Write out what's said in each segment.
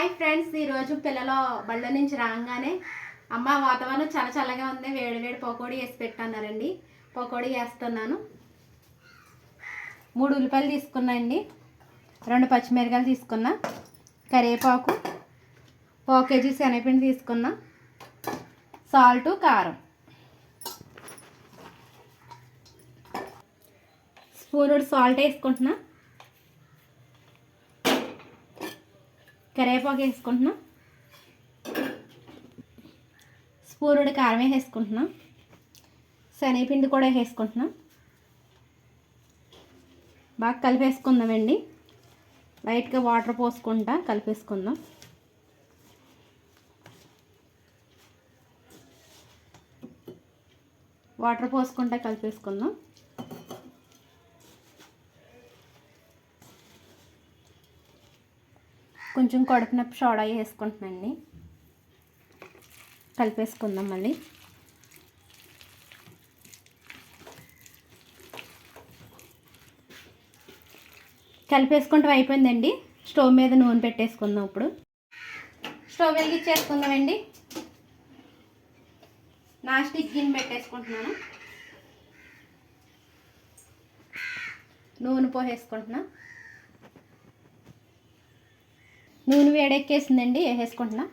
Hi friends ఈరోజు పిల్లలు బళ్ళ నుంచి రాగానే అమ్మ వాతావరణం చాలా చల్లగా ఉంది వేడి వేడి పకోడీ వేసి పెట్టన్నారండి. పకోడీ వేస్తున్నాను మూడు ఉల్లిపాయలు తీసుకున్నా అండి. రెండు పచ్చిమిరకాయలు తీసుకున్నా. కరివేపాకు పావు కేజీ శనగపిండి తీసుకున్నా. సాల్ట్ కారం. స్పూన్ సాల్ట్ వేసుకుంటున్నా. కరివేపాకు వేసుకుంటున్నాం స్పూనుడి కారం వేసుకుంటున్నాం శనగపిండి కూడా వేసుకుంటున్నాం బాగా కలిపేసుకుందామండి. లైట్గా వాటర్ పోసుకుంటా కలిపేసుకుందాం. వాటర్ పోసుకుంటా కలిపేసుకుందాం. కొంచెం కడుపునొప్పి సోడా వేసుకుంటున్నాండి కలిపేసుకుందాం మళ్ళీ. కలిపేసుకుంటాం అయిపోయిందండి. స్టవ్ మీద నూనె పెట్టేసుకుందాం ఇప్పుడు. స్టవ్ వెలిగించేసుకుందామండి నా స్టిక్ గిన్నె పెట్టేసుకుంటున్నాను. నూనె పోసేసుకుంటున్నా. నూనె వేడెక్కేసిందండి వేసేసుకుంటున్నా.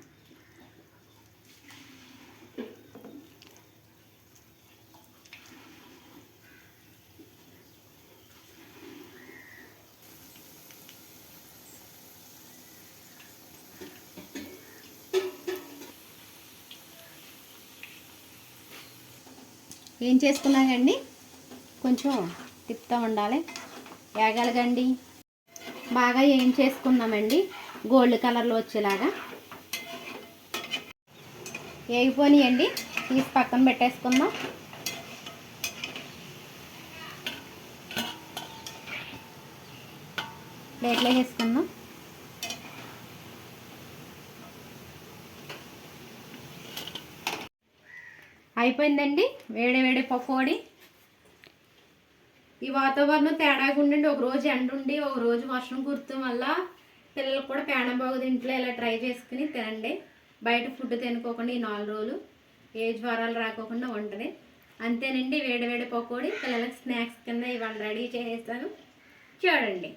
ఏం చేసుకున్నాకండి కొంచెం తిప్పుతూ ఉండాలి. వేగలగండి బాగా ఏం చేసుకుందామండి? గోల్డ్ కలర్లో వచ్చేలాగా. వేగిపోనియండి తీసి పక్కన పెట్టేసుకుందాం. ప్లేట్లో వేసుకుందాం. అయిపోయిందండి. వేడి వేడి పకోడీ. ఈ వాతావరణం తేడాగా ఉండండి. ఒక రోజు ఎండ ఉండి ఒక రోజు వర్షం కురుతాం వల్ల పిల్లలకు కూడా పేణం బాగుంది ఇంట్లో ఇలా ట్రై చేసుకుని తినండి. బయట ఫుడ్ తినుకోకుండా ఈ నాలుగు రోజులు ఏ జ్వరాలు రాకోకుండా ఉంటుంది అంతేనండి వేడి వేడి పకోడీ. పిల్లలకి స్నాక్స్ కింద ఇవాళ రెడీ చేసేస్తాను. చూడండి.